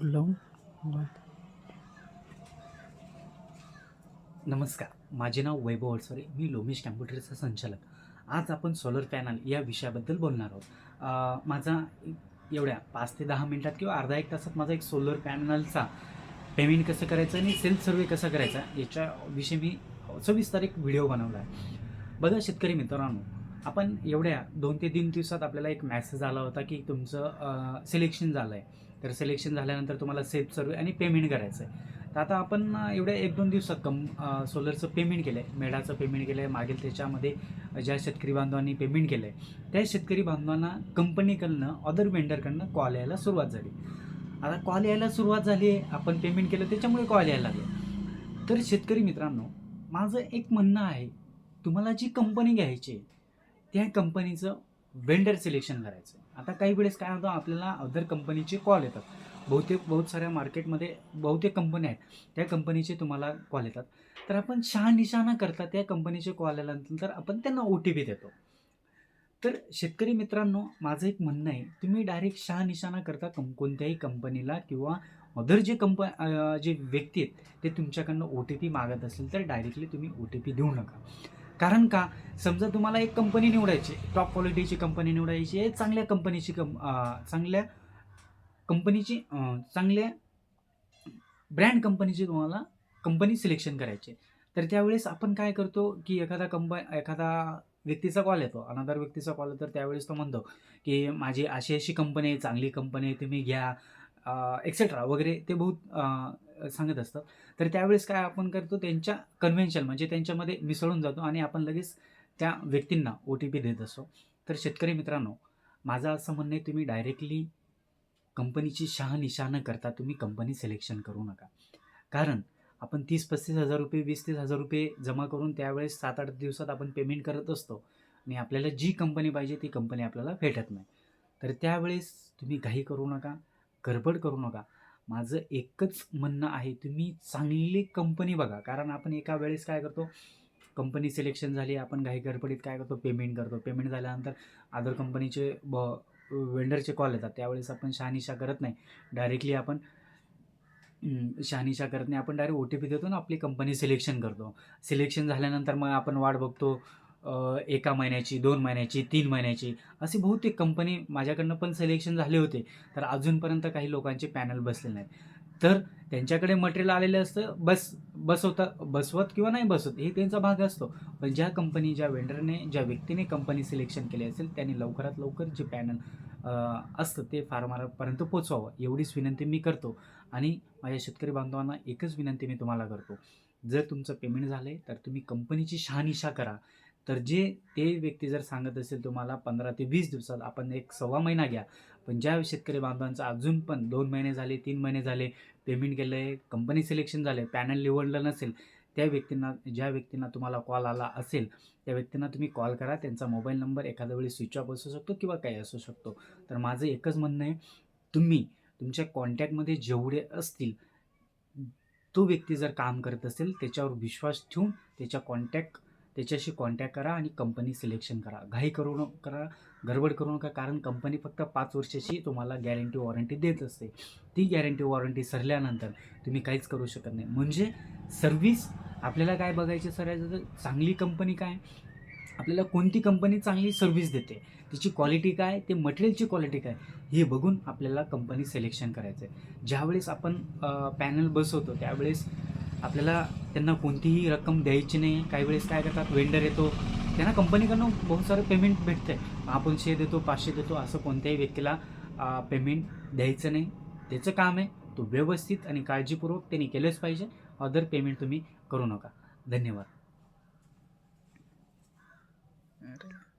लावून नमस्कार माझे नाव वैभव अडसरे मी लोमेश कॅम्प्युटरचा संचालक. आज आपण सोलर पॅनल या विषयाबद्दल बोलणार आहोत. माझा एवढ्या पाच ते दहा मिनिटात किंवा अर्धा एक तासात माझा एक सोलर पॅनलचा पेमेंट कसं करायचं आणि सेल्फ सर्वे कसा करायचा याच्याविषयी मी सविस्तर एक व्हिडिओ बनवला आहे. बघा शेतकरी मित्रांनो आपण एवढ्या दोन ते तीन दिवसात आपल्याला एक मॅसेज आला होता की तुमचं सिलेक्शन झालं आहे तर सिलेक्शन झाल्यानंतर तुम्हाला सेफ सर्वे आणि पेमेंट करायचं आहे तर आता आपण एवढ्या एक दोन दिवसात कम सोलरचं पेमेंट केलं आहे मेढाचं पेमेंट केलं आहे मागील त्याच्यामध्ये ज्या शेतकरी बांधवांनी पेमेंट केलं आहे त्या शेतकरी बांधवांना कंपनीकडनं अदर वेंडरकडनं कॉल यायला सुरुवात झाली. आता कॉल यायला सुरुवात झाली आहे आपण पेमेंट केलं त्याच्यामुळे कॉल यायला लागले. तर शेतकरी मित्रांनो माझं एक म्हणणं आहे तुम्हाला जी कंपनी घ्यायची आहे त्या कंपनीचं वेंडर सिलेक्शन करायचं आहे. आता काही वेळेस काय होतं आपल्याला अदर कंपनीचे कॉल येतात. बहुतेक बहुत साऱ्या मार्केटमध्ये बहुतेक कंपन्या आहेत. त्या कंपनीचे तुम्हाला कॉल येतात. तर आपण शहानिशा करता त्या कंपनीचे कॉल आल्यानंतर आपण त्यांना ओ टी पी देतो. तर शेतकरी मित्रांनो माझं एक म्हणणं आहे तुम्ही डायरेक्ट शहानिशाना करता कं कोणत्याही कंपनीला किंवा अदर जे कंप जे व्यक्ती आहेत ते तुमच्याकडनं ओ टी पी मागत असेल तर डायरेक्टली तुम्ही ओ टी पी देऊ नका. कारण का? समजा तुम्हाला एक कंपनी निवडायची टॉप क्वालिटीची कंपनी निवडायची आहे चांगल्या कंपनीची कं चांगल्या कंपनीची चांगल्या ब्रँड कंपनीची तुम्हाला कंपनी सिलेक्शन करायची आहे. तर त्यावेळेस आपण काय करतो की एखादा कंप एखादा व्यक्तीचा कॉल येतो अनादर व्यक्तीचा कॉल येतो तर त्यावेळेस तो म्हणतो की माझी अशी अशी कंपनी आहे चांगली कंपनी आहे तुम्ही घ्या एक्सेट्रा वगैरे ते बहुत सांगत असतं तर त्यावेळेस काय आपण करतो त्यांच्या कन्व्हेन्शन म्हणजे त्यांच्यामध्ये मिसळून जातो आणि आपण लगेच त्या व्यक्तींना ओ टी पी देत असतो तर शेतकरी मित्रांनो माझं असं म्हणणं आहे तुम्ही डायरेक्टली कंपनीची शहानिशा न करता तुम्ही कंपनी सिलेक्शन करू नका. कारण आपण तीस पस्तीस हजार रुपये वीस तीस हजार रुपये जमा करून त्यावेळेस सात आठ दिवसात आपण पेमेंट करत असतो आणि आपल्याला जी कंपनी पाहिजे ती कंपनी आपल्याला भेटत नाही. तर त्यावेळेस तुम्ही घाई करू नका गडबड करू नका. माझं एकच म्हणणं आहे तुम्ही चांगली कंपनी बघा. कारण आपण एका वेळेस काय करतो कंपनी सिलेक्शन झाली आपण घाई गडबडीत काय करतो पेमेंट करतो. पेमेंट झाल्यानंतर अदर कंपनीचे ब वेंडरचे कॉल येतात. त्यावेळेस आपण शहानिशा करत नाही. डायरेक्टली आपण शहानिशा करत नाही. आपण डायरेक्ट ओ टी पी देतो ना आपली कंपनी सिलेक्शन करतो. सिलेक्शन झाल्यानंतर मग आपण वाट बघतो एका महिन्याची दोन महिन्याची तीन महिन्याची. अशी बहुतेक कंपनी माझ्याकडनं पण सिलेक्शन झाले होते. तर अजूनपर्यंत काही लोकांचे पॅनल बसले नाहीत. तर त्यांच्याकडे मटेरियल आलेलं असतं बस बसवता बसवत किंवा नाही बसवत हे त्यांचा भाग असतो. पण ज्या कंपनी ज्या वेंडरने ज्या व्यक्तीने कंपनी सिलेक्शन केली असेल त्यांनी लवकरात लवकर जे पॅनल असतं ते फार्मरपर्यंत पोचवावं एवढीच विनंती मी करतो. आणि माझ्या शेतकरी बांधवांना एकच विनंती मी तुम्हाला करतो. जर तुमचं पेमेंट झालं आहे तर तुम्ही कंपनीची शहानिशा करा. तर जे ते व्यक्ती जर सांगत असेल तुम्हाला पंधरा ते वीस दिवसात आपण एक सव्वा महिना घ्या. पण ज्या शेतकरी बांधवांचं अजून पण दोन महिने झाले तीन महिने झाले पेमेंट केलं आहे कंपनी सिलेक्शन झालं आहे पॅनल निवडलं नसेल त्या व्यक्तींना ज्या व्यक्तींना तुम्हाला कॉल आला असेल त्या व्यक्तींना तुम्ही कॉल करा. त्यांचा मोबाईल नंबर एखाद्या वेळी स्विच ऑफ असू शकतो किंवा काही असू शकतो. तर माझं एकच म्हणणं आहे तुम्ही तुमच्या कॉन्टॅक्टमध्ये जेवढे असतील तो व्यक्ती जर काम करत असेल त्याच्यावर विश्वास ठेवून त्याच्या कॉन्टॅक्ट त्याच्याशी कॉन्टॅक्ट करा आणि कंपनी सिलेक्शन करा. घाई करू न करा गडबड करू नका कारण कंपनी फक्त पाच वर्षाची तुम्हाला गॅरंटी वॉरंटी देत असते. ती गॅरंटी वॉरंटी सरल्यानंतर तुम्ही काहीच करू शकत नाही. म्हणजे सर्व्हिस आपल्याला काय बघायचं सर तर चांगली कंपनी काय? आपल्याला कोणती कंपनी चांगली सर्व्हिस देते? तिची क्वालिटी काय? ते मटेरियलची क्वालिटी काय? हे बघून आपल्याला कंपनी सिलेक्शन करायचं आहे ज्यावेळेस आपण पॅनल बसवतो त्यावेळेस आपल्याला त्यांना कोणतीही रक्कम द्यायची नाही. काही वेळेस काय करतात वेंडर येतो त्यांना कंपनीकडनं बहुत सारं पेमेंट भेटतं आहे आपण शे देतो पाचशे देतो असं कोणत्याही व्यक्तीला पेमेंट द्यायचं नाही. त्याचं काम आहे तो व्यवस्थित आणि काळजीपूर्वक त्यांनी केलंच पाहिजे. अदर पेमेंट तुम्ही करू नका. धन्यवाद. अरे.